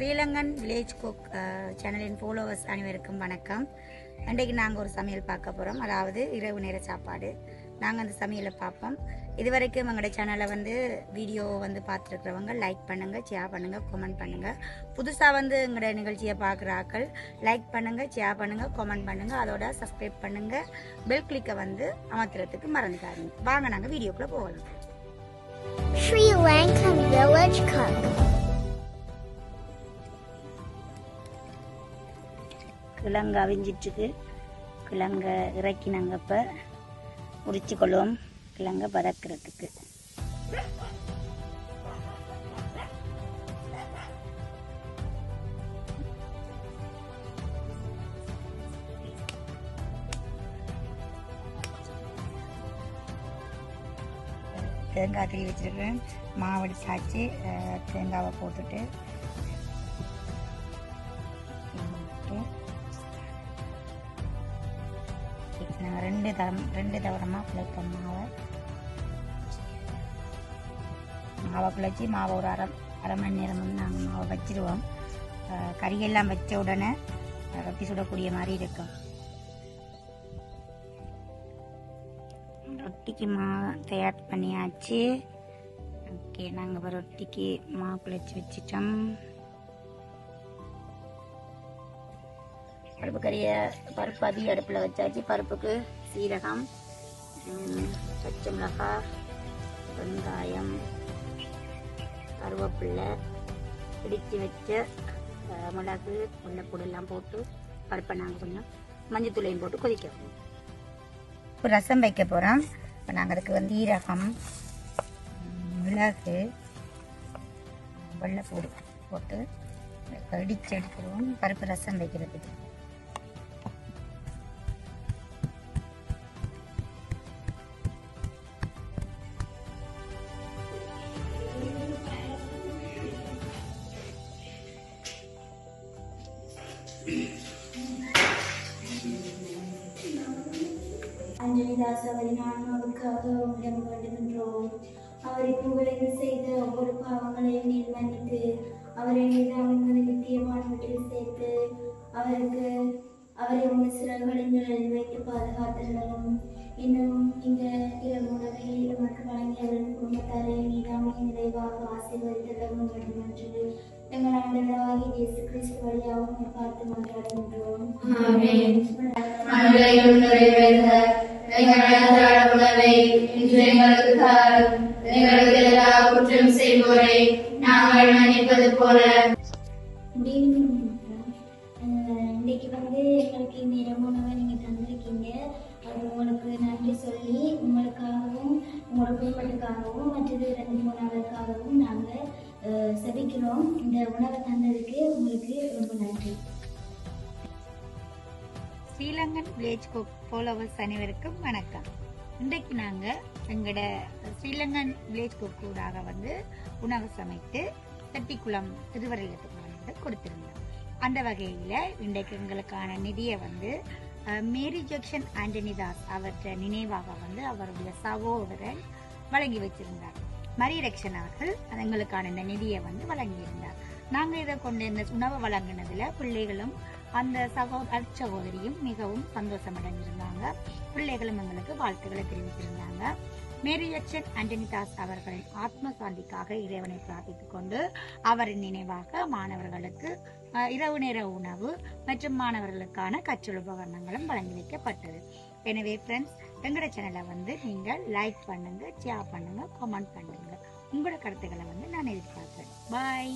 Sri Lankan village cook சேனலின் followers அனைவருக்கும் வணக்கம். இன்றைக்கு நாங்கள் ஒரு சமையல் பார்க்க போகிறோம் அதாவது இரவு நேர சாப்பாடு. நாங்கள் அந்த சமையலை பார்ப்போம். இதுவரைக்கும் எங்களோட சேனலை வந்து வீடியோ வந்து பார்த்துருக்குறவங்க லைக் பண்ணுங்கள் ஷேர் பண்ணுங்கள் கமெண்ட் பண்ணுங்கள் புதுசாக வந்து எங்களோட நிகழ்ச்சியை பார்க்குற ஆக்கள் லைக் பண்ணுங்கள் ஷேர் பண்ணுங்கள் கமெண்ட் பண்ணுங்கள் அதோட சப்ஸ்கிரைப் பண்ணுங்கள் பெல் கிளிக்கை வந்து அமர்த்துறதுக்கு மறந்துக்காதீங்க வாங்க நாங்கள் வீடியோக்குள்ளே போகலாம். Sri Lankan village cook. கிழங்கு அவிஞ்சிட்ருக்கு கிழங்கை இறக்கி நாங்கள் இப்போ. உரிச்சு கொள்வோம் கிழங்கை பறக்கிறதுக்கு தேங்காய் திருவி வச்சிருக்கேன் மாவடி சாய்ச்சி தேங்காவை போட்டுட்டு ரெண்டு தரம் ரெண்டு தவறமாக குழைப்போம் மாவை. மாவை குழைச்சி மாவை ஒரு அரை அரை மணி நேரம் வந்து நாங்கள் மாவை வச்சிருவோம். கறியெல்லாம் வச்ச உடனே ரொட்டி சுடக்கூடிய மாதிரி இருக்கும். ரொட்டிக்கு மாவு தயார் பண்ணியாச்சு. ஓகே நாங்கள் இப்போ ரொட்டிக்கு மாவு குழைச்சி வச்சிட்டோம். பருப்பு கறியை பருப்பு அதிக அடுப்பில் வச்சாச்சு. பருப்புக்கு சீரகம் பச்சை மிளகாய் வெங்காயம் கருவேப்பிலை பிடித்து வச்ச மிளகு முல்லைப்பூடு போட்டு பருப்பை நாங்கள் கொஞ்சம் மஞ்சத்தூளையும் போட்டு கொதிக்க இப்போ ரசம் வைக்க போகிறோம் இப்போ நாங்கள் அதுக்கு வந்து ஈரகம் மிளகு வெள்ளைப்பூடு போட்டு கடிச்சு எடுத்துருவோம். பருப்பு ரசம் வைக்கிறதுக்கு. அஞ்சலிதாஸ் அவரின் ஆன்மாவுக்காக உங்களிடம் வேண்டுகின்றோம் அவரை புகழையில் செய்த ஒவ்வொரு பாவங்களையும் நீர் மன்னித்து அவரை நிதானங்களை நித்தியமான வீட்டில் சேர்த்து அவருக்கு அவரை உங்கள் சிறகுகளின் நிழலில் வைத்து பாதுகாத்தர்களும் இன்னும் இந்த இரவு உணவை எமக்கு வழங்கியவரின் குடும்பத்தாரை நீதாமே நிறைவாக ஆசீர்வதித்தலும் வேண்டும் என்று எங்கள் ஆண்டவராகிய இயேசு கிறிஸ்து வழியாக உம்மை பார்த்து மன்றாடுகின்றோம் எங்களுக்கு தாரும் எங்களுக்கு எல்லா குற்றம் செய்வோரை நாங்கள் மன்னிப்பது போல இன்னைக்கு வந்து எங்களுக்கு இந்த இரவு உணவை தந்திருக்கீங்க அது உங்களுக்கு நன்றி சொல்லி உங்களுக்காகவும் உங்களோட குடும்பத்துக்காகவும் மற்றது ரெண்டு மூணாவதுக்காகவும் நாங்கள் செபிக்கிறோம் இந்த உணவை தந்ததுக்கு உங்களுக்கு ரொம்ப நன்றி. ஸ்ரீலங்கன் வில்லேஜ் குக் ஃபாலோவர்ஸ் அனைவருக்கும் வணக்கம். இன்றைக்கு நாங்கள் எங்களோட ஸ்ரீலங்கன் வில்லேஜ் குக்கூடாக வந்து உணவு சமைத்து செட்டிக்குளம் திருவரையத்துக்கு வந்து கொடுத்திருந்தோம். அந்த வகையில் இன்றைக்கு எங்களுக்கான நிதியை வந்து மேரி ஜெக்ஷன் ஆண்டனிதாஸ் அவற்றை நினைவாக வந்து அவருடைய சகோதரன் வழங்கி வச்சிருந்தார். மரியரக்ஷன் அவர்கள் அதுங்களுக்கான இந்த நிதியை வந்து வழங்கியிருந்தார். நாங்கள் இதை கொண்டு இந்த உணவை வழங்கினதுல பிள்ளைகளும் அந்த சகோ சகோதரியும் மிகவும் சந்தோஷம் அடைஞ்சிருந்தாங்க பிள்ளைகளும் எங்களுக்கு வாழ்த்துக்களை தெரிவித்திருந்தாங்க. மேரியச்சன் அண்டனிதாஸ் அவர்களின் ஆத்ம சாந்திக்காக இறைவனை பிரார்த்தித்துக் கொண்டு அவரின் நினைவாக மாணவர்களுக்கு இரவு நேர உணவு மற்றும் மாணவர்களுக்கான கற்றல் உபகரணங்களும் வழங்கி வைக்கப்பட்டது. எனவே ஃப்ரெண்ட்ஸ் எங்களோட சேனலை வந்து நீங்கள் லைக் பண்ணுங்க ஷேர் பண்ணுங்க கமெண்ட் பண்ணுங்க. உங்களோட கருத்துக்களை வந்து நான் எதிர்பார்க்குறேன். பாய்